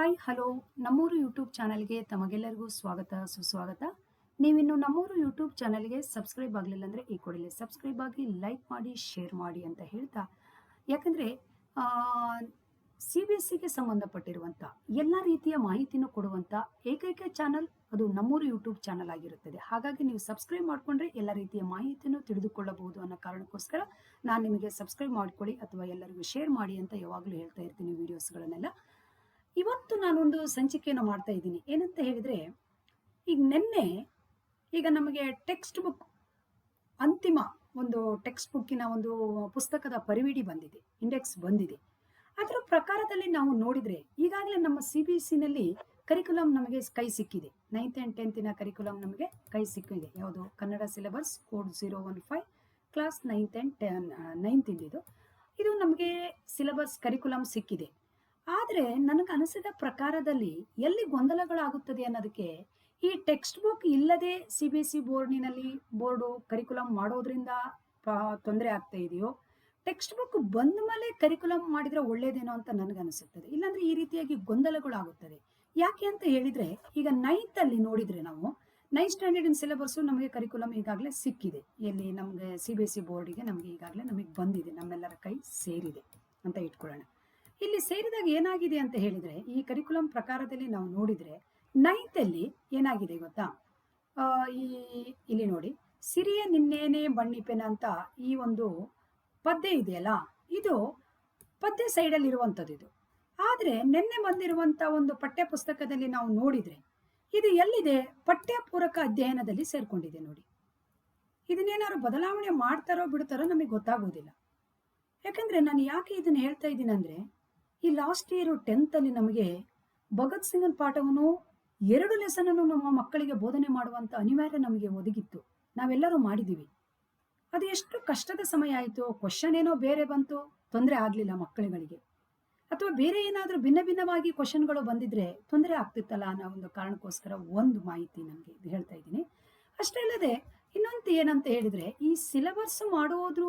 Hi hello ನಮ್ಮೂರು YouTube ಚಾನಲ್ಗೆ ತಮಗೆಲ್ಲರಿಗೂ ಸ್ವಾಗತ, ಸುಸ್ವಾಗತ. ನೀವಿನ್ನು ನಮ್ಮೂರು ಯೂಟ್ಯೂಬ್ ಚಾನಲ್ಗೆ ಸಬ್ಸ್ಕ್ರೈಬ್ ಆಗಲಿಲ್ಲ ಅಂದರೆ ಈ ಕೂಡಲೇ ಸಬ್ಸ್ಕ್ರೈಬ್ ಆಗಿ ಲೈಕ್ ಮಾಡಿ ಶೇರ್ ಮಾಡಿ ಅಂತ ಹೇಳ್ತಾ. ಯಾಕಂದರೆ ಸಿ ಬಿ ಎಸ್ ಸಿಗೆ ಸಂಬಂಧಪಟ್ಟಿರುವಂಥ ಎಲ್ಲ ರೀತಿಯ ಮಾಹಿತಿನೂ ಕೊಡುವಂಥ ಏಕೈಕ ಚಾನಲ್ ಅದು ನಮ್ಮೂರು ಯೂಟ್ಯೂಬ್ ಚಾನಲ್ ಆಗಿರುತ್ತದೆ. ಹಾಗಾಗಿ ನೀವು ಸಬ್ಸ್ಕ್ರೈಬ್ ಮಾಡಿಕೊಂಡ್ರೆ ಎಲ್ಲ ರೀತಿಯ ಮಾಹಿತಿಯನ್ನು ತಿಳಿದುಕೊಳ್ಳಬಹುದು ಅನ್ನೋ ಕಾರಣಕ್ಕೋಸ್ಕರ ನಾನು ನಿಮಗೆ ಸಬ್ಸ್ಕ್ರೈಬ್ ಮಾಡಿಕೊಳ್ಳಿ ಅಥವಾ ಎಲ್ಲರಿಗೂ ಶೇರ್ ಮಾಡಿ ಅಂತ ಯಾವಾಗಲೂ ಹೇಳ್ತಾ ಇರ್ತೀನಿ ವೀಡಿಯೋಸ್ಗಳನ್ನೆಲ್ಲ ಇವತ್ತು ನಾನೊಂದು ಸಂಚಿಕೆಯನ್ನು ಮಾಡ್ತಾ ಇದ್ದೀನಿ. ಏನಂತ ಹೇಳಿದರೆ, ಈಗ ನಿನ್ನೆ ಈಗ ನಮಗೆ ಟೆಕ್ಸ್ಟ್ ಬುಕ್ ಅಂತಿಮ ಒಂದು ಟೆಕ್ಸ್ಟ್ ಬುಕ್ಕಿನ ಒಂದು ಪುಸ್ತಕದ ಪರಿವಿಡಿ ಬಂದಿದೆ ಇಂಡೆಕ್ಸ್ ಬಂದಿದೆ. ಅದರ ಪ್ರಕಾರದಲ್ಲಿ ನಾವು ನೋಡಿದರೆ ಈಗಾಗಲೇ ನಮ್ಮ ಸಿ ಬಿ ಸಿನಲ್ಲಿ ಕರಿಕ್ಯುಲಮ್ ನಮಗೆ ಕೈ ಸಿಕ್ಕಿದೆ. ನೈನ್ತ್ ಆ್ಯಂಡ್ ಟೆಂತಿನ ಕರಿಕುಲಮ್ ನಮಗೆ ಕೈ ಸಿಕ್ಕಿದೆ. ಯಾವುದು? Kannada syllabus code zero one five class ninth and ten ninth ಇದ್ದಿದ್ದು ಇದು ನಮಗೆ ಸಿಲೆಬಸ್ ಕರಿಕುಲಮ್ ಸಿಕ್ಕಿದೆ. ಆದರೆ ನನಗೆ ಅನಿಸಿದ ಪ್ರಕಾರದಲ್ಲಿ ಎಲ್ಲಿ ಗೊಂದಲಗಳಾಗುತ್ತದೆ ಅನ್ನೋದಕ್ಕೆ ಈ ಟೆಕ್ಸ್ಟ್ ಬುಕ್ ಇಲ್ಲದೆ ಸಿ ಬಿ ಎಸ್ ಸಿ ಬೋರ್ಡಿನಲ್ಲಿ ಬೋರ್ಡು ಮಾಡೋದ್ರಿಂದ ತೊಂದರೆ ಆಗ್ತಾ ಇದೆಯೋ? ಟೆಕ್ಸ್ಟ್ ಬುಕ್ ಬಂದ ಮೇಲೆ ಕರಿಕ್ಯುಲಮ್ ಮಾಡಿದ್ರೆ ಒಳ್ಳೇದೇನೋ ಅಂತ ನನಗನ್ನಿಸುತ್ತದೆ ಇಲ್ಲಾಂದ್ರೆ ಈ ರೀತಿಯಾಗಿ ಗೊಂದಲಗಳಾಗುತ್ತದೆ. ಯಾಕೆ ಅಂತ ಹೇಳಿದ್ರೆ, ಈಗ ನೈನ್ತ್ ಅಲ್ಲಿ ನೋಡಿದ್ರೆ ನಾವು ನೈನ್ ಸ್ಟ್ಯಾಂಡರ್ಡ್ ಇನ್ ಸಿಲೆಬಸ್ ನಮಗೆ ಕರಿಕ್ಯುಲಮ್ ಈಗಾಗಲೇ ಸಿಕ್ಕಿದೆ. ಎಲ್ಲಿ ನಮಗೆ ಸಿ ಬಿ ಎಸ್ ಸಿ ಬೋರ್ಡಿಗೆ ನಮಗೆ ಈಗಾಗಲೇ ನಮಗೆ ಬಂದಿದೆ. ನಮ್ಮೆಲ್ಲರ ಕೈ ಸೇರಿದೆ ಅಂತ ಇಟ್ಕೊಳ್ಳೋಣ. ಇಲ್ಲಿ ಸೇರಿದಾಗ ಏನಾಗಿದೆ ಅಂತ ಹೇಳಿದ್ರೆ, ಈ ಕರಿಕುಲಂ ಪ್ರಕಾರದಲ್ಲಿ ನಾವು ನೋಡಿದ್ರೆ ನೈನ್ತ್ ಅಲ್ಲಿ ಏನಾಗಿದೆ ಗೊತ್ತಾ? ಈ, ಇಲ್ಲಿ ನೋಡಿ, ಸಿರಿಯ ನಿನ್ನೇನೆ ಬಣ್ಣಿಪೆನ ಅಂತ ಈ ಒಂದು ಪದ್ಯ ಇದೆಯಲ್ಲ, ಇದು ಪದ್ಯ ಸೈಡಲ್ಲಿ ಇರುವಂಥದ್ದು ಇದು. ಆದರೆ ನಿನ್ನೆ ಬಂದಿರುವಂಥ ಒಂದು ಪಠ್ಯ ಪುಸ್ತಕದಲ್ಲಿ ನಾವು ನೋಡಿದ್ರೆ, ಇದು ಎಲ್ಲಿದೆ? ಪಠ್ಯಪೂರಕ ಅಧ್ಯಯನದಲ್ಲಿ ಸೇರ್ಕೊಂಡಿದೆ ನೋಡಿ. ಇದನ್ನೇನಾದ್ರು ಬದಲಾವಣೆ ಮಾಡ್ತಾರೋ ಬಿಡ್ತಾರೋ ನಮಗೆ ಗೊತ್ತಾಗೋದಿಲ್ಲ. ಯಾಕಂದ್ರೆ ನಾನು ಯಾಕೆ ಇದನ್ನ ಹೇಳ್ತಾ ಇದ್ದೀನಿ ಅಂದ್ರೆ ಈ ಲಾಸ್ಟ್ ಇಯರ್ ಟೆಂತ್ ಅಲ್ಲಿ ನಮಗೆ ಭಗತ್ ಸಿಂಗನ್ ಪಾಠವನ್ನು ಎರಡು ಲೆಸನ್ ಅನ್ನು ನಮ್ಮ ಮಕ್ಕಳಿಗೆ ಬೋಧನೆ ಮಾಡುವಂತ ಅನಿವಾರ್ಯ ನಮಗೆ ಒದಗಿತ್ತು. ನಾವೆಲ್ಲರೂ ಮಾಡಿದ್ದೀವಿ. ಅದು ಎಷ್ಟು ಕಷ್ಟದ ಸಮಯ ಆಯಿತು? ಕ್ವಶನ್ ಏನೋ ಬೇರೆ ಬಂತು. ತೊಂದರೆ ಆಗಲಿಲ್ಲ ಮಕ್ಕಳುಗಳಿಗೆ. ಅಥವಾ ಬೇರೆ ಏನಾದರೂ ಭಿನ್ನ ಭಿನ್ನವಾಗಿ ಕ್ವಶನ್ಗಳು ಬಂದಿದ್ರೆ ತೊಂದರೆ ಆಗ್ತಿತ್ತಲ್ಲ ಅನ್ನೋ ಒಂದು ಕಾರಣಕ್ಕೋಸ್ಕರ ಒಂದು ಮಾಹಿತಿ ನನಗೆ ಇದು ಹೇಳ್ತಾ ಇದ್ದೀನಿ. ಅಷ್ಟೇ ಅಲ್ಲದೆ ಇನ್ನೊಂದು ಏನಂತ ಹೇಳಿದ್ರೆ ಈ ಸಿಲೆಬಸ್ ಮಾಡುವುದು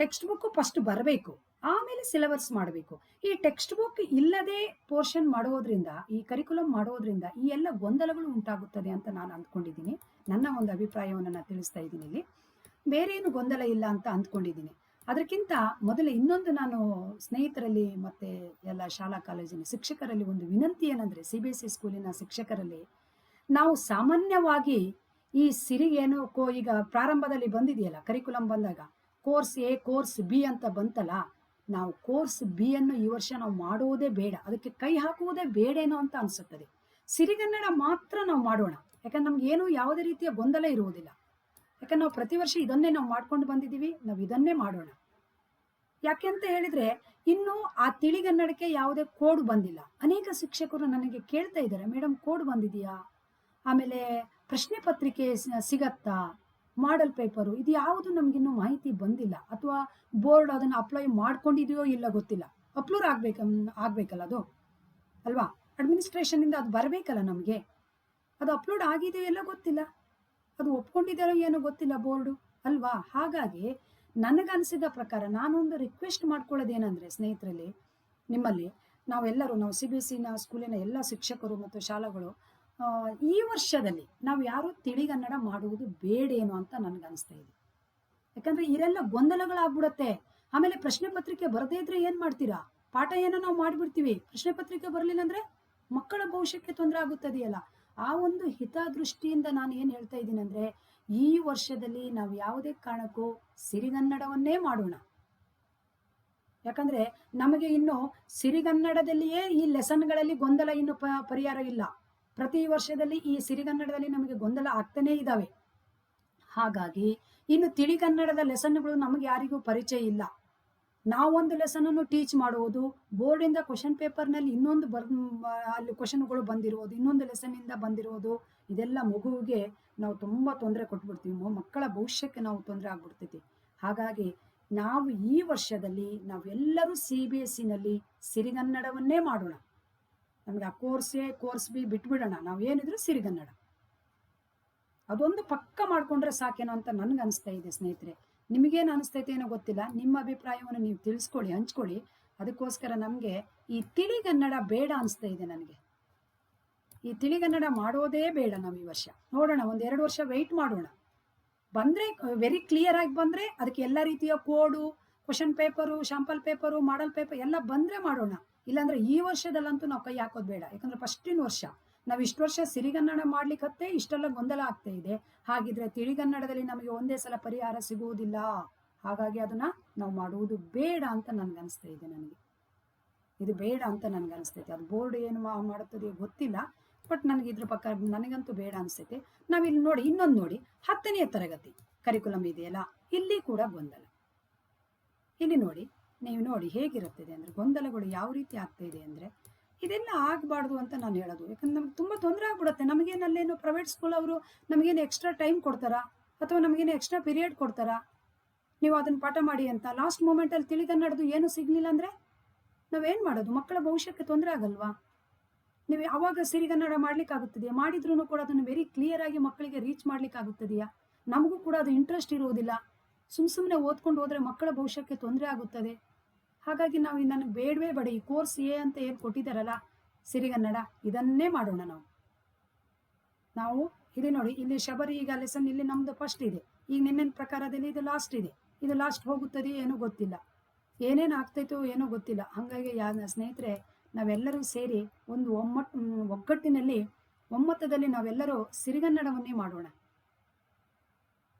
ಟೆಕ್ಸ್ಟ್ ಬುಕ್ ಫಸ್ಟ್ ಬರಬೇಕು. ಆಮೇಲೆ ಸಿಲೆಬಸ್ ಮಾಡಬೇಕು. ಈ ಟೆಕ್ಸ್ಟ್ ಬುಕ್ ಇಲ್ಲದೆ ಪೋರ್ಷನ್ ಮಾಡೋದ್ರಿಂದ, ಈ ಕರಿಕುಲಮ್ ಮಾಡೋದ್ರಿಂದ ಈ ಎಲ್ಲ ಗೊಂದಲಗಳು ಉಂಟಾಗುತ್ತದೆ ಅಂತ ನಾನು ಅಂದ್ಕೊಂಡಿದ್ದೀನಿ. ನನ್ನ ಒಂದು ಅಭಿಪ್ರಾಯವನ್ನು ನಾನು ತಿಳಿಸ್ತಾ ಇದ್ದೀನಿ ಇಲ್ಲಿ. ಬೇರೆ ಏನು ಗೊಂದಲ ಇಲ್ಲ ಅಂತ ಅಂದ್ಕೊಂಡಿದ್ದೀನಿ. ಅದಕ್ಕಿಂತ ಮೊದಲು ಇನ್ನೊಂದು ನಾನು ಸ್ನೇಹಿತರಲ್ಲಿ ಮತ್ತೆ ಎಲ್ಲ ಶಾಲಾ ಕಾಲೇಜಿನ ಶಿಕ್ಷಕರಲ್ಲಿ ಒಂದು ವಿನಂತಿ ಏನಂದ್ರೆ ಸಿ ಬಿ ಎಸ್ ಸಿ ಸ್ಕೂಲಿನ ಶಿಕ್ಷಕರಲ್ಲಿ ನಾವು ಸಾಮಾನ್ಯವಾಗಿ ಈ ಸಿರಿಗೇನು ಕೋ ಈಗ ಪ್ರಾರಂಭದಲ್ಲಿ ಬಂದಿದೆಯಲ್ಲ ಕರಿಕುಲಮ್ ಬಂದಾಗ ಕೋರ್ಸ್ ಎ ಕೋರ್ಸ್ ಬಿ ಅಂತ ಬಂತಲ್ಲ ನಾವು ಕೋರ್ಸ್ ಬಿ ಅನ್ನು ಈ ವರ್ಷ ನಾವು ಮಾಡುವುದೇ ಬೇಡ. ಅದಕ್ಕೆ ಕೈ ಹಾಕುವುದೇ ಬೇಡೇನೋ ಅಂತ ಅನಿಸುತ್ತದೆ. ಸಿರಿಗನ್ನಡ ಮಾತ್ರ ನಾವು ಮಾಡೋಣ. ಯಾಕಂದ್ರೆ ನಮ್ಗೆ ಏನು ಯಾವುದೇ ರೀತಿಯ ಗೊಂದಲ ಇರುವುದಿಲ್ಲ. ಯಾಕಂದ್ರೆ ನಾವು ಪ್ರತಿ ವರ್ಷ ಇದನ್ನೇ ನಾವು ಮಾಡ್ಕೊಂಡು ಬಂದಿದ್ದೀವಿ. ನಾವು ಇದನ್ನೇ ಮಾಡೋಣ. ಯಾಕೆ ಅಂತ ಹೇಳಿದ್ರೆ, ಇನ್ನು ಆ ತಿಳಿಗನ್ನಡಕ್ಕೆ ಯಾವುದೇ ಕೋಡ್ ಬಂದಿಲ್ಲ. ಅನೇಕ ಶಿಕ್ಷಕರು ನನಗೆ ಕೇಳ್ತಾ ಇದ್ದಾರೆ ಮೇಡಮ್ ಕೋಡ್ ಬಂದಿದೆಯಾ? ಆಮೇಲೆ ಪ್ರಶ್ನೆ ಪತ್ರಿಕೆ ಸಿಗತ್ತಾ? ಮಾಡಲ್ ಪೇಪರು, ಇದು ಯಾವುದು ನಮಗಿನ್ನೂ ಮಾಹಿತಿ ಬಂದಿಲ್ಲ. ಅಥವಾ ಬೋರ್ಡ್ ಅದನ್ನು ಅಪ್ಲೈ ಮಾಡ್ಕೊಂಡಿದೆಯೋ ಇಲ್ಲ ಗೊತ್ತಿಲ್ಲ. ಅಪ್ಲೋಡ್ ಆಗ್ಬೇಕ, ಆಗ್ಬೇಕಲ್ಲ ಅದು? ಅಲ್ವಾ? ಅಡ್ಮಿನಿಸ್ಟ್ರೇಷನಿಂದ ಅದು ಬರಬೇಕಲ್ಲ ನಮಗೆ? ಅದು ಅಪ್ಲೋಡ್ ಆಗಿದೆಯೋ ಎಲ್ಲ ಗೊತ್ತಿಲ್ಲ. ಅದು ಒಪ್ಕೊಂಡಿದ್ದಾರೋ ಏನೋ ಗೊತ್ತಿಲ್ಲ ಬೋರ್ಡು. ಅಲ್ವಾ? ಹಾಗಾಗಿ ನನಗನ್ಸಿದ ಪ್ರಕಾರ ನಾನೊಂದು ರಿಕ್ವೆಸ್ಟ್ ಮಾಡ್ಕೊಳ್ಳೋದೇನೆಂದರೆ ಸ್ನೇಹಿತರಲ್ಲಿ, ನಿಮ್ಮಲ್ಲಿ ನಾವೆಲ್ಲರೂ, ನಾವು ಸಿ ಬಿ ಎಸ್ ಸಿನ ಸ್ಕೂಲಿನ ಎಲ್ಲ ಶಿಕ್ಷಕರು ಮತ್ತು ಶಾಲೆಗಳು ಈ ವರ್ಷದಲ್ಲಿ ನಾವು ಯಾರು ತಿಳಿಗನ್ನಡ ಮಾಡುವುದು ಬೇಡೇನೋ ಅಂತ ನನಗನ್ನಿಸ್ತಾ ಇದೆ. ಯಾಕಂದ್ರೆ ಇರೆಲ್ಲ ಗೊಂದಲಗಳಾಗ್ಬಿಡತ್ತೆ. ಆಮೇಲೆ ಪ್ರಶ್ನೆ ಪತ್ರಿಕೆ ಬರದೇ ಇದ್ರೆ ಏನ್ ಮಾಡ್ತೀರಾ? ಪಾಠ ಏನೋ ನಾವು ಮಾಡಿಬಿಡ್ತೀವಿ. ಪ್ರಶ್ನೆ ಪತ್ರಿಕೆ ಬರಲಿಲ್ಲ ಅಂದ್ರೆ ಮಕ್ಕಳ ಭವಿಷ್ಯಕ್ಕೆ ತೊಂದರೆ ಆಗುತ್ತದೆಯಲ್ಲ ಆ ಒಂದು ಹಿತದೃಷ್ಟಿಯಿಂದ ನಾನು ಏನ್ ಹೇಳ್ತಾ ಇದ್ದೀನಿ ಅಂದ್ರೆ ಈ ವರ್ಷದಲ್ಲಿ ನಾವು ಯಾವುದೇ ಕಾರಣಕ್ಕೂ ಸಿರಿಗನ್ನಡವನ್ನೇ ಮಾಡೋಣ. ಯಾಕಂದ್ರೆ ನಮಗೆ ಇನ್ನು ಸಿರಿಗನ್ನಡದಲ್ಲಿಯೇ ಈ ಲೆಸನ್ಗಳಲ್ಲಿ ಗೊಂದಲ ಇನ್ನು ಪರಿಹಾರ ಇಲ್ಲ. ಪ್ರತಿ ವರ್ಷದಲ್ಲಿ ಈ ಸಿರಿಗನ್ನಡದಲ್ಲಿ ನಮಗೆ ಗೊಂದಲ ಆಗ್ತಾನೇ ಇದ್ದಾವೆ ಹಾಗಾಗಿ ಇನ್ನು ತಿಳಿಗನ್ನಡದ ಲೆಸನ್ಗಳು ನಮಗೆ ಯಾರಿಗೂ ಪರಿಚಯ ಇಲ್ಲ. ನಾವೊಂದು ಲೆಸನ್ ಅನ್ನು ಟೀಚ್ ಮಾಡುವುದು ಬೋರ್ಡಿಂದ ಕ್ವಶನ್ ಪೇಪರ್ನಲ್ಲಿ ಇನ್ನೊಂದು ಬರ್ ಅಲ್ಲಿ ಕ್ವಶನ್ಗಳು ಬಂದಿರುವುದು, ಇನ್ನೊಂದು ಲೆಸನ್ ಇಂದ ಬಂದಿರುವುದು, ಇದೆಲ್ಲ ಮಗುವಿಗೆ ನಾವು ತುಂಬಾ ತೊಂದರೆ ಕೊಟ್ಬಿಡ್ತೀವಿ. ಮಕ್ಕಳ ಭವಿಷ್ಯಕ್ಕೆ ನಾವು ತೊಂದರೆ ಆಗ್ಬಿಡ್ತೈತಿ. ಹಾಗಾಗಿ ನಾವು ಈ ವರ್ಷದಲ್ಲಿ ನಾವೆಲ್ಲರೂ ಸಿ ಬಿ ಎಸ್ ಸಿನಲ್ಲಿ ಸಿರಿಗನ್ನಡವನ್ನೇ ಮಾಡೋಣ. ನಮಗೆ ಆ ಕೋರ್ಸ್ ಎ ಕೋರ್ಸ್ ಬಿ ಬಿಟ್ಬಿಡೋಣ. ನಾವು ಏನಿದ್ರು ಸಿರಿಗನ್ನಡ ಅದೊಂದು ಪಕ್ಕ ಮಾಡ್ಕೊಂಡ್ರೆ ಸಾಕೇನೋ ಅಂತ ನನ್ಗೆ ಅನಿಸ್ತಾ ಇದೆ ಸ್ನೇಹಿತರೆ. ನಿಮಗೇನು ಅನಿಸ್ತೈತೆ ಏನೋ ಗೊತ್ತಿಲ್ಲ. ನಿಮ್ಮ ಅಭಿಪ್ರಾಯವನ್ನು ನೀವು ತಿಳಿಸ್ಕೊಳ್ಳಿ, ಹಂಚ್ಕೊಳ್ಳಿ. ಅದಕ್ಕೋಸ್ಕರ ನಮಗೆ ಈ ತಿಳಿಗನ್ನಡ ಬೇಡ ಅನಿಸ್ತಾ ಇದೆ ನನಗೆ. ಈ ತಿಳಿಗನ್ನಡ ಮಾಡೋದೇ ಬೇಡ ನಾವು ಈ ವರ್ಷ. ನೋಡೋಣ, ಒಂದು ಎರಡು ವರ್ಷ ವೆಯ್ಟ್ ಮಾಡೋಣ. ಬಂದರೆ ವೆರಿ ಕ್ಲಿಯರ್ ಆಗಿ ಬಂದರೆ ಅದಕ್ಕೆ ಎಲ್ಲ ರೀತಿಯ code question paper sample paper model paper ಎಲ್ಲ ಬಂದರೆ ಮಾಡೋಣ. ಇಲ್ಲಾಂದ್ರೆ ಈ ವರ್ಷದಲ್ಲಂತೂ ನಾವು ಕೈ ಹಾಕೋದು ಬೇಡ. ಯಾಕಂದ್ರೆ ಫಸ್ಟಿನ ವರ್ಷ ನಾವು ಇಷ್ಟು ವರ್ಷ ಸಿರಿಗನ್ನಡ ಮಾಡ್ಲಿಕ್ಕತ್ತೆ ಇಷ್ಟೆಲ್ಲ ಗೊಂದಲ ಆಗ್ತಾ ಇದೆ. ಹಾಗಿದ್ರೆ ತಿಳಿಗನ್ನಡದಲ್ಲಿ ನಮಗೆ ಒಂದೇ ಸಲ ಪರಿಹಾರ ಸಿಗುವುದಿಲ್ಲ. ಹಾಗಾಗಿ ಅದನ್ನ ನಾವು ಮಾಡುವುದು ಬೇಡ ಅಂತ ನನ್ಗೆ ಅನಿಸ್ತಾ ಇದೆ ನನಗೆ. ಇದು ಬೇಡ ಅಂತ ನನ್ಗೆ ಅನಿಸ್ತೈತೆ ಅದು ಬೋರ್ಡ್ ಏನು ಮಾಡುತ್ತದೆ ಗೊತ್ತಿಲ್ಲ. ಬಟ್ ನನಗೆ ಇದ್ರ ಪಕ್ಕ ನನಗಂತೂ ಬೇಡ ಅನಿಸ್ತೈತೆ. ನಾವಿಲ್ಲಿ ನೋಡಿ, ಇನ್ನೊಂದು ನೋಡಿ ಹತ್ತನೆಯ ತರಗತಿ ಕರಿಕುಲಂ ಇದೆಯಲ್ಲ? ಇಲ್ಲಿ ಕೂಡ ಗೊಂದಲ. ಇಲ್ಲಿ ನೋಡಿ. ನೀವು ನೋಡಿ ಹೇಗಿರುತ್ತದೆ ಅಂದರೆ ಗೊಂದಲಗಳು ಯಾವ ರೀತಿ ಆಗ್ತಾ ಇದೆ ಅಂದರೆ ಇದೆಲ್ಲ ಆಗಬಾರ್ದು ಅಂತ ನಾನು ಹೇಳೋದು. ಯಾಕಂದ್ರೆ ನಮ್ಗೆ ತುಂಬ ತೊಂದರೆ ಆಗ್ಬಿಡುತ್ತೆ. ನಮಗೇನು ಅಲ್ಲೇನು ಪ್ರೈವೇಟ್ ಸ್ಕೂಲ್ ಅವರು ನಮಗೇನು ಎಕ್ಸ್ಟ್ರಾ ಟೈಮ್ ಕೊಡ್ತಾರಾ? ಅಥವಾ ನಮಗೇನು ಎಕ್ಸ್ಟ್ರಾ ಪೀರಿಯಡ್ ಕೊಡ್ತಾರಾ? ನೀವು ಅದನ್ನು ಪಾಠ ಮಾಡಿ ಅಂತ ಲಾಸ್ಟ್ ಮೂಮೆಂಟಲ್ಲಿ ತಿಳಿಗನ್ನಡದು ಏನು ಸಿಗಲಿಲ್ಲ ಅಂದರೆ ನಾವೇನು ಮಾಡೋದು? ಮಕ್ಕಳ ಭವಿಷ್ಯಕ್ಕೆ ತೊಂದರೆ ಆಗಲ್ವಾ? ನೀವು ಯಾವಾಗ ಸಿರಿಗನ್ನಡ ಮಾಡ್ಲಿಕ್ಕಾಗುತ್ತದೆಯಾ? ಮಾಡಿದ್ರೂ ಕೂಡ ಅದನ್ನು ವೆರಿ ಕ್ಲಿಯರ್ ಆಗಿ ಮಕ್ಕಳಿಗೆ ರೀಚ್ ಮಾಡ್ಲಿಕ್ಕಾಗುತ್ತದೆಯಾ? ನಮಗೂ ಕೂಡ ಅದು ಇಂಟ್ರೆಸ್ಟ್ ಇರುವುದಿಲ್ಲ. ಸುಮ್ ಸುಮ್ಮನೆ ಓದ್ಕೊಂಡು ಹೋದರೆ ಮಕ್ಕಳ ಭವಿಷ್ಯಕ್ಕೆ ತೊಂದರೆ ಆಗುತ್ತದೆ. ಹಾಗಾಗಿ ನಾವು ನನಗೆ ಬೇಡವೇ ಬೇಡ, ಈ ಕೋರ್ಸ್ ಎ ಅಂತ ಏನು ಕೊಟ್ಟಿದ್ದಾರಲ್ಲ ಸಿರಿಗನ್ನಡ ಇದನ್ನೇ ಮಾಡೋಣ ನಾವು. ನಾವು ಇದೆ ನೋಡಿ, ಇಲ್ಲಿ ಶಬರಿ, ಈಗ ಲೆಸನ್ ಇಲ್ಲಿ ನಮ್ದು ಫಸ್ಟ್ ಇದೆ. ಈಗ ನಿನ್ನೆನ ಪ್ರಕಾರದಲ್ಲಿ ಇದು ಲಾಸ್ಟ್ ಇದೆ. ಇದು ಲಾಸ್ಟ್ ಹೋಗುತ್ತದೆ ಏನೂ ಗೊತ್ತಿಲ್ಲ. ಏನೇನು ಆಗ್ತೈತೋ ಏನೋ ಗೊತ್ತಿಲ್ಲ. ಹಾಗಾಗಿ ಯಾರ ಸ್ನೇಹಿತರೆ, ನಾವೆಲ್ಲರೂ ಸೇರಿ ಒಂದು ಒಮ್ಮಟ್ ಒಗ್ಗಟ್ಟಿನಲ್ಲಿ, ಒಮ್ಮತದಲ್ಲಿ ನಾವೆಲ್ಲರೂ ಸಿರಿಗನ್ನಡವನ್ನೇ ಮಾಡೋಣ.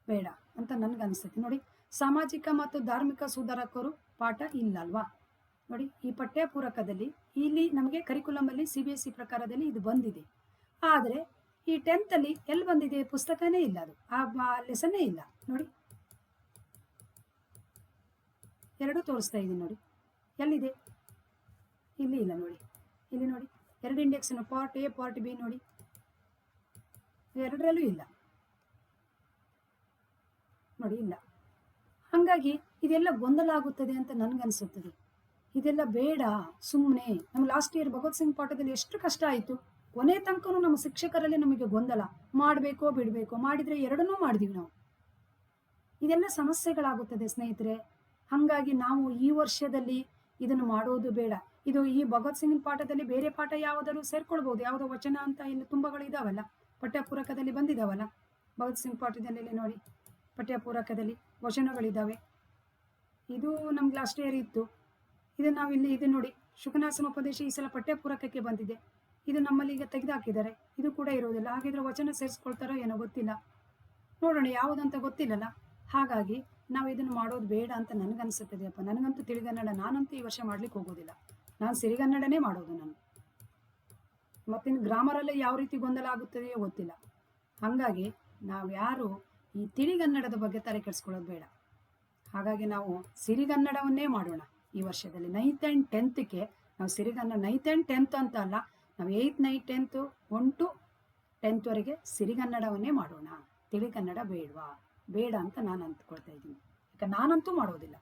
ಬೇಡ ಅಂತ ನನಗನ್ಸುತ್ತೆ. ನೋಡಿ, ಸಾಮಾಜಿಕ ಮತ್ತು ಧಾರ್ಮಿಕ ಸುಧಾರಕರು ಪಾಠ ಇಲ್ಲಲ್ವಾ? ನೋಡಿ, ಈ ಪಠ್ಯ ಪೂರಕದಲ್ಲಿ ಇಲ್ಲಿ ನಮಗೆ ಕರಿಕುಲಮಲ್ಲಿ ಸಿ ಬಿ ಎಸ್ ಸಿ ಪ್ರಕಾರದಲ್ಲಿ ಇದು ಬಂದಿದೆ. ಆದರೆ, ಈ ಟೆಂತಲ್ಲಿ ಎಲ್ಲಿ ಬಂದಿದೆ? ಪುಸ್ತಕನೇ ಇಲ್ಲ ಅದು. ಆ ಲೆಸನ್ನೇ ಇಲ್ಲ. ನೋಡಿ. ಎರಡು ತೋರಿಸ್ತಾ ಇದೀನಿ ನೋಡಿ. ಎಲ್ಲಿದೆ? ಇಲ್ಲಿ ಇಲ್ಲ ನೋಡಿ. ಇಲ್ಲಿ ನೋಡಿ. ಎರಡು index part A part B ನೋಡಿ. ಎರಡರಲ್ಲೂ ಇಲ್ಲ. ನೋಡಿ, ಇಲ್ಲ. ಹಾಗಾಗಿ ಇದೆಲ್ಲ ಗೊಂದಲ ಆಗುತ್ತದೆ ಅಂತ ನನಗನ್ಸುತ್ತದೆ. ಇದೆಲ್ಲ ಬೇಡ ಸುಮ್ಮನೆ ನಮ್ಮ ಲಾಸ್ಟ್ ಇಯರ್ ಭಗವತ್ ಸಿಂಗ್ ಪಾಠದಲ್ಲಿ ಎಷ್ಟು ಕಷ್ಟ ಆಯಿತು. ಕೊನೆ ತನಕನೂ ನಮ್ಮ ಶಿಕ್ಷಕರಲ್ಲಿ ನಮಗೆ ಗೊಂದಲ. ಮಾಡಬೇಕೋ ಬಿಡಬೇಕೋ, ಮಾಡಿದರೆ ಎರಡನ್ನೂ ಮಾಡಿದೀವಿ ನಾವು. ಇದೆಲ್ಲ ಸಮಸ್ಯೆಗಳಾಗುತ್ತದೆ ಸ್ನೇಹಿತರೆ. ಹಾಗಾಗಿ ನಾವು ಈ ವರ್ಷದಲ್ಲಿ ಇದನ್ನು ಮಾಡೋದು ಬೇಡ. ಇದು ಈ ಭಗವತ್ ಸಿಂಗ್ ಪಾಠದಲ್ಲಿ ಬೇರೆ ಪಾಠ ಯಾವುದಾದ್ರು ಸೇರ್ಕೊಳ್ಬಹುದು ಯಾವುದೋ ವಚನ ಅಂತ ಇಲ್ಲಿ ತುಂಬಗಳು ಇದಾವಲ್ಲ. ಪಠ್ಯಪೂರಕದಲ್ಲಿ ಬಂದಿದಾವಲ್ಲ. ಭಗತ್ ಸಿಂಗ್ ಪಾಠದಲ್ಲಿ ನೋಡಿ. ಪಠ್ಯಪೂರಕದಲ್ಲಿ ವಚನಗಳಿದ್ದಾವೆ ಇದು ನಮ್ಗೆ ಲಾಸ್ಟ್ ಇಯರ್ ಇತ್ತು. ಇದು ನಾವು ಇಲ್ಲಿ ಇದು ನೋಡಿ, ಶುಕನಾಸನ ಉಪದೇಶ ಈ ಸಲ ಪಠ್ಯಪೂರಕಕ್ಕೆ ಬಂದಿದೆ. ಇದು ನಮ್ಮಲ್ಲಿ ಈಗ ತೆಗೆದುಹಾಕಿದ್ದಾರೆ ಇದು ಕೂಡ ಇರೋದಿಲ್ಲ. ಹಾಗಿದ್ರೆ ವಚನ ಸೇರಿಸ್ಕೊಳ್ತಾರೋ ಏನೋ ಗೊತ್ತಿಲ್ಲ. ನೋಡೋಣ, ಯಾವುದಂತ ಗೊತ್ತಿಲ್ಲಲ್ಲ? ಹಾಗಾಗಿ ನಾವು ಇದನ್ನು ಮಾಡೋದು ಬೇಡ ಅಂತ ನನಗನ್ಸುತ್ತದೆಯಪ್ಪ ನನಗಂತೂ ತಿಳಿಗನ್ನಡ, ನಾನಂತೂ ಈ ವರ್ಷ ಮಾಡ್ಲಿಕ್ಕೆ ಹೋಗೋದಿಲ್ಲ. ನಾನು ಸಿರಿಗನ್ನಡನೇ ಮಾಡೋದು ನಾನು. ಮತ್ತಿನ್ನು ಗ್ರಾಮರಲ್ಲೇ ಯಾವ ರೀತಿ ಗೊಂದಲ ಆಗುತ್ತದೆಯೋ ಗೊತ್ತಿಲ್ಲ. ಹಾಗಾಗಿ ನಾವು ಯಾರು ಈ ತಿಳಿಗನ್ನಡದ ಬಗ್ಗೆ ತಲೆ ಕೆಡಿಸ್ಕೊಳ್ಳೋದು ಬೇಡ. ಹಾಗಾಗಿ ನಾವು ಸಿರಿಗನ್ನಡವನ್ನೇ ಮಾಡೋಣ. ಈ ವರ್ಷದಲ್ಲಿ ನೈನ್ತ್ ಆ್ಯಂಡ್ ಟೆಂತ್ಗೆ ನಾವು ಸಿರಿಗನ್ನಡ ನೈನ್ತ್ ಆ್ಯಂಡ್ ಟೆಂತ್ ಅಂತ ಅಲ್ಲ, ನಾವು eighth ninth tenth one two ಟೆಂತ್ವರೆಗೆ ಸಿರಿಗನ್ನಡವನ್ನೇ ಮಾಡೋಣ. ತಿಳಿಗನ್ನಡ ಬೇಡವಾ? ಬೇಡ ಅಂತ ನಾನು ಅಂದ್ಕೊಳ್ತಾ ಇದ್ದೀನಿ. ಯಾಕೆ ನಾನಂತೂ ಮಾಡೋದಿಲ್ಲ.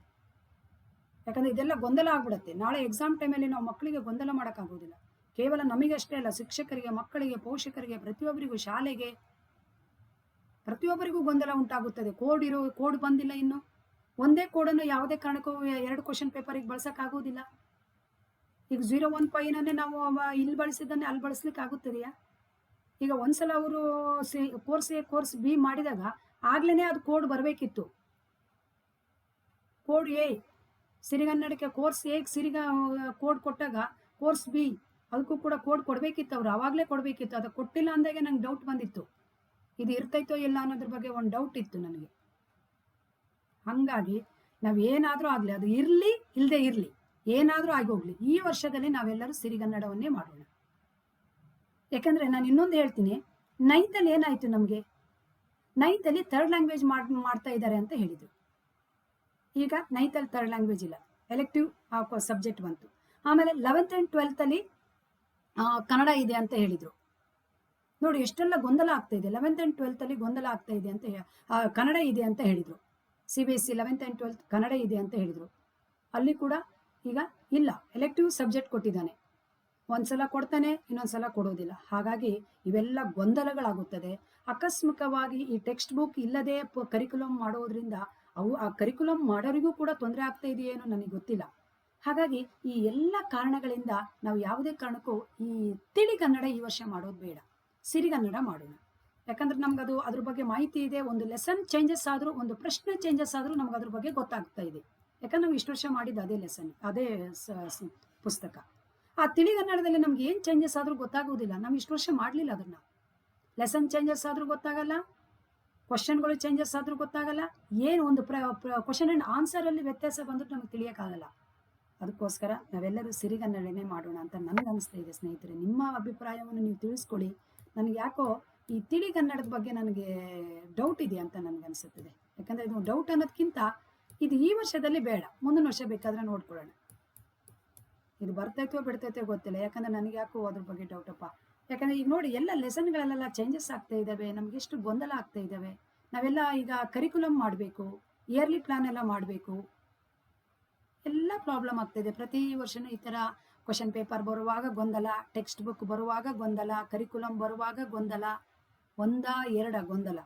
ಯಾಕಂದ್ರೆ ಇದೆಲ್ಲ ಗೊಂದಲ ಆಗ್ಬಿಡುತ್ತೆ. ನಾಳೆ ಎಕ್ಸಾಮ್ ಟೈಮಲ್ಲಿ ನಾವು ಮಕ್ಕಳಿಗೆ ಗೊಂದಲ ಮಾಡೋಕ್ಕಾಗೋದಿಲ್ಲ. ಕೇವಲ ನಮಗಷ್ಟೇ ಅಲ್ಲ, ಶಿಕ್ಷಕರಿಗೆ, ಮಕ್ಕಳಿಗೆ, ಪೋಷಕರಿಗೆ, ಪ್ರತಿಯೊಬ್ಬರಿಗೂ, ಶಾಲೆಗೆ ಪ್ರತಿಯೊಬ್ಬರಿಗೂ ಗೊಂದಲ ಉಂಟಾಗುತ್ತದೆ. ಕೋಡ್ ಇರೋ, ಕೋಡ್ ಬಂದಿಲ್ಲ ಇನ್ನು. ಒಂದೇ ಕೋಡನ್ನು ಯಾವುದೇ ಕಾರಣಕ್ಕೂ ಎರಡು ಕ್ವಶನ್ ಪೇಪರಿಗೆ ಬಳಸೋಕ್ಕಾಗೋದಿಲ್ಲ ಈಗ ಜೀರೋ ಒನ್ ಪೈನನ್ನೇ ನಾವು ಇಲ್ಲಿ ಬಳಸಿದ್ದನ್ನೇ ಅಲ್ಲಿ ಬಳಸ್ಲಿಕ್ಕೆ ಆಗುತ್ತದೆಯಾ? ಈಗ ಒಂದ್ಸಲ ಅವರು C course A course B ಮಾಡಿದಾಗ ಆಗ್ಲೇ ಅದು ಕೋಡ್ ಬರಬೇಕಿತ್ತು. ಕೋಡ್ ಎ ಸಿರಿಗನ್ನಡಕ್ಕೆ ಕೋರ್ಸ್ ಎ ಸಿರಿಗ ಕೋಡ್ ಕೊಟ್ಟಾಗ ಕೋರ್ಸ್ ಬಿ ಅದಕ್ಕೂ ಕೂಡ ಕೋಡ್ ಕೊಡಬೇಕಿತ್ತು ಅವ್ರು. ಆವಾಗಲೇ ಕೊಡಬೇಕಿತ್ತು. ಅದು ಕೊಟ್ಟಿಲ್ಲ ಅಂದಾಗೆ ನಂಗೆ ಡೌಟ್ ಬಂದಿತ್ತು. ಇದು ಇರ್ತೈತೋ ಇಲ್ಲ ಅನ್ನೋದ್ರ ಬಗ್ಗೆ ಒಂದು ಡೌಟ್ ಇತ್ತು ನನಗೆ. ಹಾಗಾಗಿ ನಾವು ಏನಾದರೂ ಆಗಲಿ, ಅದು ಇರಲಿ ಇಲ್ಲದೆ ಇರಲಿ, ಏನಾದರೂ ಆಗಿ ಹೋಗ್ಲಿ, ಈ ವರ್ಷದಲ್ಲಿ ನಾವೆಲ್ಲರೂ ಸಿರಿಗನ್ನಡವನ್ನೇ ಮಾಡೋಣ. ಯಾಕಂದ್ರೆ ನಾನು ಇನ್ನೊಂದು ಹೇಳ್ತೀನಿ ನೈನ್ತಲ್ಲಿ ಏನಾಯ್ತು ನಮಗೆ? ನೈನ್ತಲ್ಲಿ ಥರ್ಡ್ ಲ್ಯಾಂಗ್ವೇಜ್ ಮಾಡ್, ಮಾಡ್ತಾ ಇದ್ದಾರೆ ಅಂತ ಹೇಳಿದರು. ಈಗ ನೈನ್ತಲ್ಲಿ ಥರ್ಡ್ ಲ್ಯಾಂಗ್ವೇಜ್ ಇಲ್ಲ. ಎಲೆಕ್ಟಿವ್ ಸಬ್ಜೆಕ್ಟ್ ಬಂತು. ಆಮೇಲೆ ಲೆವೆಂತ್ ಆ್ಯಂಡ್ ಟ್ವೆಲ್ತಲ್ಲಿ ಕನ್ನಡ ಇದೆ ಅಂತ ಹೇಳಿದರು. ನೋಡಿ, ಎಷ್ಟೆಲ್ಲ ಗೊಂದಲ ಆಗ್ತಾ ಇದೆ. ಲೆವೆಂತ್ ಆ್ಯಂಡ್ ಟ್ವೆಲ್ತಲ್ಲಿ ಗೊಂದಲ ಆಗ್ತಾ ಇದೆ ಅಂತ ಕನ್ನಡ ಇದೆ ಅಂತ ಹೇಳಿದರು. C B S C eleventh and twelfth Kannada ಇದೆ ಅಂತ ಹೇಳಿದರು. ಅಲ್ಲಿ ಕೂಡ ಈಗ ಇಲ್ಲ ಎಲೆಕ್ಟಿವ್ ಸಬ್ಜೆಕ್ಟ್ ಕೊಟ್ಟಿದ್ದಾನೆ. ಒಂದ್ಸಲ ಕೊಡ್ತಾನೆ, ಇನ್ನೊಂದ್ಸಲ ಕೊಡೋದಿಲ್ಲ. ಹಾಗಾಗಿ ಇವೆಲ್ಲ ಗೊಂದಲಗಳಾಗುತ್ತದೆ. ಆಕಸ್ಮಿಕವಾಗಿ ಈ ಟೆಕ್ಸ್ಟ್ ಬುಕ್ ಇಲ್ಲದೆ ಕರಿಕ್ಯುಲಮ್ ಮಾಡೋದ್ರಿಂದ ಅವು ಆ ಕರಿಕ್ಯುಲಮ್ ಮಾಡೋರಿಗೂ ಕೂಡ ತೊಂದರೆ ಆಗ್ತಾ ಇದೆಯೇನೋ ನನಗೆ ಗೊತ್ತಿಲ್ಲ. ಹಾಗಾಗಿ ಈ ಎಲ್ಲ ಕಾರಣಗಳಿಂದ ನಾವು ಯಾವುದೇ ಕಾರಣಕ್ಕೂ ಈ ತಿಳಿಗನ್ನಡ ಈ ವರ್ಷ ಮಾಡೋದು ಬೇಡ. ಸಿರಿಗನ್ನಡ ಮಾಡೋಣ. ಯಾಕಂದ್ರೆ ನಮ್ಗೆ ಅದು ಅದ್ರ ಬಗ್ಗೆ ಮಾಹಿತಿ ಇದೆ, ಒಂದು ಲೆಸನ್ ಚೇಂಜಸ್ ಆದರೂ, ಒಂದು ಪ್ರಶ್ನೆ ಚೇಂಜಸ್ ಆದರೂ ನಮ್ಗೆ ಅದ್ರ ಬಗ್ಗೆ ಗೊತ್ತಾಗ್ತಾ ಇದೆ. ಯಾಕಂದ್ರೆ ನಾವು ಇಷ್ಟು ವರ್ಷ ಮಾಡಿದ್ದು ಅದೇ ಲೆಸನ್ ಅದೇ ಪುಸ್ತಕ. ಆ ತಿಳಿಗನ್ನಡದಲ್ಲಿ ನಮ್ಗೆ ಏನು ಚೇಂಜಸ್ ಆದರೂ ಗೊತ್ತಾಗೋದಿಲ್ಲ, ನಾವು ಇಷ್ಟು ವರ್ಷ ಮಾಡಲಿಲ್ಲ ಅದನ್ನ ಲೆಸನ್ ಚೇಂಜಸ್ ಆದರೂ ಗೊತ್ತಾಗಲ್ಲ ಕ್ವಶನ್ಗಳು ಚೇಂಜಸ್ ಆದರೂ ಗೊತ್ತಾಗಲ್ಲ, ಏನು ಒಂದು ಪ್ರ ಕ್ವಶನ್ ಆ್ಯಂಡ್ ಆನ್ಸರಲ್ಲಿ ವ್ಯತ್ಯಾಸ ಬಂದರೂ ನಮಗೆ ತಿಳಿಯೋಕ್ಕಾಗಲ್ಲ. ಅದಕ್ಕೋಸ್ಕರ ನಾವೆಲ್ಲರೂ ಸಿರಿಗನ್ನಡನೆ ಮಾಡೋಣ ಅಂತ ನನಗೆ ಅನಿಸ್ತಾ ಇದೆ ಸ್ನೇಹಿತರೆ. ನಿಮ್ಮ ಅಭಿಪ್ರಾಯವನ್ನು ನೀವು ತಿಳಿಸ್ಕೊಡಿ. ನನಗೆ ಯಾಕೋ ಈ ತಿಳಿಗನ್ನಡದ ಬಗ್ಗೆ ನನಗೆ ಡೌಟ್ ಇದೆ ಅಂತ ನನಗೆ ಅನಿಸುತ್ತದೆ. ಯಾಕಂದರೆ ಇದು ಡೌಟ್ ಅನ್ನೋದಕ್ಕಿಂತ ಇದು ಈ ವರ್ಷದಲ್ಲಿ ಬೇಡ, ಮುಂದಿನ ವರ್ಷ ಬೇಕಾದರೆ ನೋಡ್ಕೊಳ್ಳೋಣ. ಇದು ಬರ್ತೈತೋ ಬಿಡ್ತೈತೋ ಗೊತ್ತಿಲ್ಲ, ಯಾಕಂದ್ರೆ ನನಗೆ ಯಾಕೋ ಅದ್ರ ಬಗ್ಗೆ ಡೌಟಪ್ಪ ಯಾಕಂದ್ರೆ ಈಗ ನೋಡಿ, ಎಲ್ಲ ಲೆಸನ್ಗಳಲ್ಲೆಲ್ಲ ಚೇಂಜಸ್ ಆಗ್ತಾ ಇದ್ದಾವೆ ನಮ್ಗೆ ಎಷ್ಟು ಗೊಂದಲ ಆಗ್ತಾ ಇದ್ದಾವೆ ನಾವೆಲ್ಲ ಈಗ ಕರಿಕುಲಮ್ ಮಾಡಬೇಕು ಇಯರ್ಲಿ ಪ್ಲಾನ್ ಎಲ್ಲ ಮಾಡಬೇಕು. ಎಲ್ಲ ಪ್ರಾಬ್ಲಮ್ ಆಗ್ತಾಯಿದೆ ಪ್ರತಿ ವರ್ಷನೂ ಈ ಥರ ಕ್ವಶನ್ ಪೇಪರ್ ಬರುವಾಗ ಗೊಂದಲ ಟೆಕ್ಸ್ಟ್ ಬುಕ್ ಬರುವಾಗ ಗೊಂದಲ ಕರಿಕುಲಮ್ ಬರುವಾಗ ಗೊಂದಲ. ಒಂದ, ಎರಡ ಗೊಂದಲ.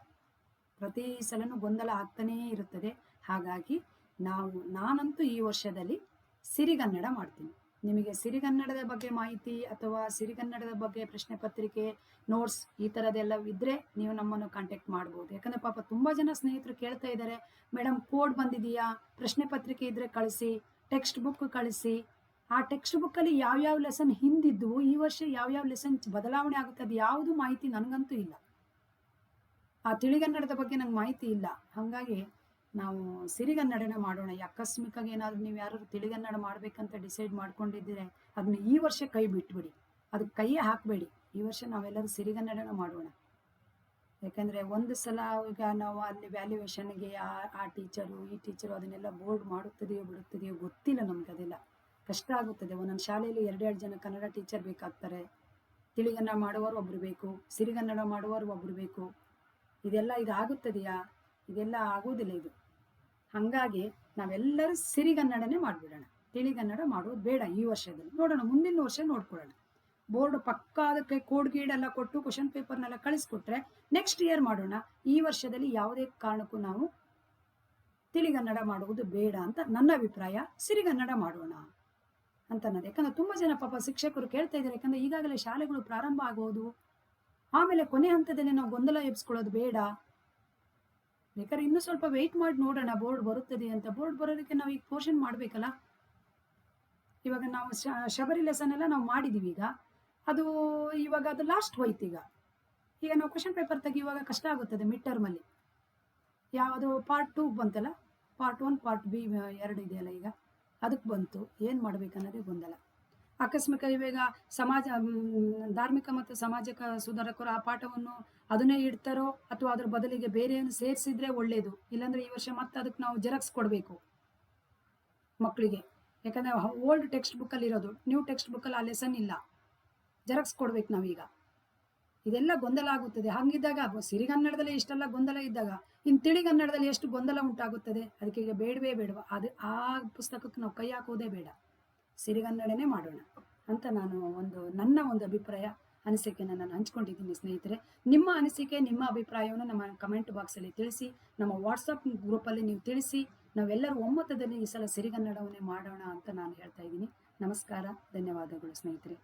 ಪ್ರತಿ ಸಲನೂ ಗೊಂದಲ ಆಗ್ತಾನೇ ಇರುತ್ತದೆ. ಹಾಗಾಗಿ ನಾವು, ನಾನಂತೂ ಈ ವರ್ಷದಲ್ಲಿ ಸಿರಿಗನ್ನಡ ಮಾಡ್ತೀನಿ. ನಿಮಗೆ ಸಿರಿಗನ್ನಡದ ಬಗ್ಗೆ ಮಾಹಿತಿ ಅಥವಾ ಸಿರಿಗನ್ನಡದ ಬಗ್ಗೆ ಪ್ರಶ್ನೆ ಪತ್ರಿಕೆ ನೋಟ್ಸ್ ಈ ಥರದ್ದೆಲ್ಲ ಇದ್ದರೆ ನೀವು ನಮ್ಮನ್ನು ಕಾಂಟ್ಯಾಕ್ಟ್ ಮಾಡ್ಬೋದು. ಯಾಕಂದರೆ ಪಾಪ ತುಂಬ ಜನ ಸ್ನೇಹಿತರು ಕೇಳ್ತಾ ಇದ್ದಾರೆ ಮೇಡಮ್ ಕೋಡ್ ಬಂದಿದೆಯಾ? ಪ್ರಶ್ನೆ ಪತ್ರಿಕೆ ಇದ್ದರೆ ಕಳಿಸಿ ಟೆಕ್ಸ್ಟ್ ಬುಕ್ ಕಳಿಸಿ. ಆ ಟೆಕ್ಸ್ಟ್ ಬುಕ್ಕಲ್ಲಿ ಯಾವ್ಯಾವ ಲೆಸನ್ ಹಿಂದಿದ್ವು ಈ ವರ್ಷ ಯಾವ್ಯಾವ ಲೆಸನ್ ಬದಲಾವಣೆ ಆಗುತ್ತೆ ಅದು ಯಾವುದು ಮಾಹಿತಿ ನನಗಂತೂ ಇಲ್ಲ. ಆ ತಿಳಿಗನ್ನಡದ ಬಗ್ಗೆ ನಂಗೆ ಮಾಹಿತಿ ಇಲ್ಲ. ಹಾಗಾಗಿ ನಾವು ಸಿರಿಗನ್ನಡನ ಮಾಡೋಣ. ಈ ಆಕಸ್ಮಿಕವಾಗಿ ಏನಾದರೂ ನೀವು ಯಾರು ತಿಳಿಗನ್ನಡ ಮಾಡಬೇಕಂತ ಡಿಸೈಡ್ ಮಾಡ್ಕೊಂಡಿದ್ದೀರಿ ಅದನ್ನ ಈ ವರ್ಷ ಕೈ ಬಿಟ್ಬಿಡಿ. ಅದು ಕೈಯೇ ಹಾಕಬೇಡಿ. ಈ ವರ್ಷ ನಾವೆಲ್ಲರೂ ಸಿರಿಗನ್ನಡನ ಮಾಡೋಣ. ಯಾಕಂದರೆ ಒಂದು ಸಲ ಈಗ ನಾವು ಅಲ್ಲಿ ವ್ಯಾಲ್ಯೂಯೇಷನ್ಗೆ ಆ ಆ ಟೀಚರು ಈ ಟೀಚರು ಅದನ್ನೆಲ್ಲ ಬೋರ್ಡ್ ಮಾಡುತ್ತದೆಯೋ ಬಿಡುತ್ತದೆಯೋ ಗೊತ್ತಿಲ್ಲ ನಮ್ಗೆ ಅದೆಲ್ಲ. ಕಷ್ಟ ಆಗುತ್ತದೆ. ಒಂದೊಂದು ಶಾಲೆಯಲ್ಲಿ ಎರಡೆರಡು ಜನ ಕನ್ನಡ ಟೀಚರ್ ಬೇಕಾಗ್ತಾರೆ. ತಿಳಿಗನ್ನಡ ಮಾಡುವವರು ಒಬ್ಬರು ಬೇಕು, ಸಿರಿಗನ್ನಡ ಮಾಡುವವರು ಒಬ್ಬರು ಬೇಕು. ಇದೆಲ್ಲ ಇದಾಗುತ್ತದೆಯಾ ಇದೆಲ್ಲ ಆಗೋದಿಲ್ಲ ಇದು. ಹಾಗಾಗಿ ನಾವೆಲ್ಲರೂ ಸಿರಿಗನ್ನಡನೇ ಮಾಡಿಬಿಡೋಣ. ತಿಳಿಗನ್ನಡ ಮಾಡೋದು ಬೇಡ ಈ ವರ್ಷದಲ್ಲಿ. ನೋಡೋಣ, ಮುಂದಿನ ವರ್ಷ ನೋಡ್ಕೊಳ್ಳೋಣ. ಬೋರ್ಡ್ ಪಕ್ಕ ಅದಕ್ಕೆ ಕೋಡ್ ಗೀಡ್ ಎಲ್ಲ ಕೊಟ್ಟು ಕ್ವಶನ್ ಪೇಪರ್ನೆಲ್ಲ ಕಳಿಸ್ಕೊಟ್ರೆ ನೆಕ್ಸ್ಟ್ ಇಯರ್ ಮಾಡೋಣ. ಈ ವರ್ಷದಲ್ಲಿ ಯಾವುದೇ ಕಾರಣಕ್ಕೂ ನಾವು ತಿಳಿಗನ್ನಡ ಮಾಡುವುದು ಬೇಡ ಅಂತ ನನ್ನ ಅಭಿಪ್ರಾಯ. ಸಿರಿಗನ್ನಡ ಮಾಡೋಣ ಅಂತ ಅನ್ನೋದು. ಯಾಕಂದ್ರೆ ತುಂಬ ಜನ ಪಾಪ ಶಿಕ್ಷಕರು ಕೇಳ್ತಾ ಇದ್ದಾರೆ. ಯಾಕಂದ್ರೆ ಈಗಾಗಲೇ ಶಾಲೆಗಳು ಪ್ರಾರಂಭ ಆಗೋದು. ಆಮೇಲೆ ಕೊನೆ ಹಂತದಲ್ಲಿ ನಾವು ಗೊಂದಲ ಎಬ್ಸ್ಕೊಳ್ಳೋದು ಬೇಡ. ಬೇಕಾದ್ರೆ ಇನ್ನೂ ಸ್ವಲ್ಪ ವೆಯ್ಟ್ ಮಾಡಿ ನೋಡೋಣ ಬೋರ್ಡ್ ಬರುತ್ತದೆ ಅಂತ. ಬೋರ್ಡ್ ಬರೋದಕ್ಕೆ ನಾವು ಈಗ ಪೋರ್ಷನ್ ಮಾಡಬೇಕಲ್ಲ? ಇವಾಗ ನಾವು ಶಬರಿ ಲೆಸನ್ ಎಲ್ಲ ನಾವು ಮಾಡಿದ್ದೀವಿ ಈಗ. ಅದು ಇವಾಗ ಅದು ಲಾಸ್ಟ್ ಹೋಯ್ತು ಈಗ. ಈಗ ನಾವು ಕ್ವಶನ್ ಪೇಪರ್ ತೆಗಿಯುವಾಗ ಕಷ್ಟ ಆಗುತ್ತದೆ ಮಿಡ್ ಟರ್ಮಲ್ಲಿ ಯಾವುದು ಪಾರ್ಟ್ ಟೂ ಬಂತಲ್ಲ? ಪಾರ್ಟ್ ಒನ್ ಪಾರ್ಟ್ ಬಿ ಎರಡು ಇದೆಯಲ್ಲ ಈಗ. ಅದಕ್ಕೆ ಬಂತು. ಏನು ಮಾಡ್ಬೇಕನ್ನೋದೇ ಗೊಂದಲ. ಆಕಸ್ಮಿಕ ಇವಾಗ ಸಮಾಜ ಧಾರ್ಮಿಕ ಮತ್ತು ಸಾಮಾಜಿಕ ಸುಧಾರಕರು ಆ ಪಾಠವನ್ನು ಅದನ್ನೇ ಇಡ್ತಾರೋ ಅಥವಾ ಅದ್ರ ಬದಲಿಗೆ ಬೇರೆಯನ್ನು ಸೇರಿಸಿದ್ರೆ ಒಳ್ಳೆಯದು ಇಲ್ಲಾಂದ್ರೆ ಈ ವರ್ಷ ಮತ್ತೆ ಅದಕ್ಕೆ ನಾವು ಜೆರಾಕ್ಸ್ ಕೊಡಬೇಕು ಮಕ್ಕಳಿಗೆ. ಯಾಕಂದರೆ ಓಲ್ಡ್ ಟೆಕ್ಸ್ಟ್ ಬುಕ್ಕಲ್ಲಿ ಇರೋದು. ನ್ಯೂ ಟೆಕ್ಸ್ಟ್ ಬುಕ್ಕಲ್ಲಿ ಆ ಲೆಸನ್ ಇಲ್ಲ. ಜೆರಾಕ್ಸ್ ಕೊಡ್ಬೇಕು ನಾವೀಗ. ಇದೆಲ್ಲ ಗೊಂದಲ ಆಗುತ್ತದೆ. ಹಂಗಿದ್ದಾಗ ಸಿರಿಗನ್ನಡದಲ್ಲಿ ಇಷ್ಟೆಲ್ಲ ಗೊಂದಲ ಇದ್ದಾಗ ಇನ್ನು ತಿಳಿಗನ್ನಡದಲ್ಲಿ ಎಷ್ಟು ಗೊಂದಲ ಉಂಟಾಗುತ್ತದೆ? ಅದಕ್ಕೆ ಈಗ ಬೇಡವೇ ಬೇಡವ. ಅದು ಆ ಪುಸ್ತಕಕ್ಕೆ ನಾವು ಕೈ ಹಾಕೋದೇ ಬೇಡ. ಸಿರಿಗನ್ನಡನೇ ಮಾಡೋಣ ಅಂತ ನಾನು ಒಂದು ನನ್ನ ಒಂದು ಅಭಿಪ್ರಾಯ ಅನಿಸಿಕೆಯನ್ನು ನಾನು ಹಂಚ್ಕೊಂಡಿದ್ದೀನಿ ಸ್ನೇಹಿತರೆ. ನಿಮ್ಮ ಅನಿಸಿಕೆ, ನಿಮ್ಮ ಅಭಿಪ್ರಾಯವನ್ನು ನಮ್ಮ ಕಮೆಂಟ್ ಬಾಕ್ಸಲ್ಲಿ ತಿಳಿಸಿ, ನಮ್ಮ ವಾಟ್ಸಪ್ ಗ್ರೂಪಲ್ಲಿ ನೀವು ತಿಳಿಸಿ, ನಾವೆಲ್ಲರೂ ಒಮ್ಮತದಲ್ಲಿ ಈ ಸಲ ಸಿರಿಗನ್ನಡವನ್ನೇ ಮಾಡೋಣ ಅಂತ ನಾನು ಹೇಳ್ತಾ ಇದ್ದೀನಿ. ನಮಸ್ಕಾರ, ಧನ್ಯವಾದಗಳು ಸ್ನೇಹಿತರೆ.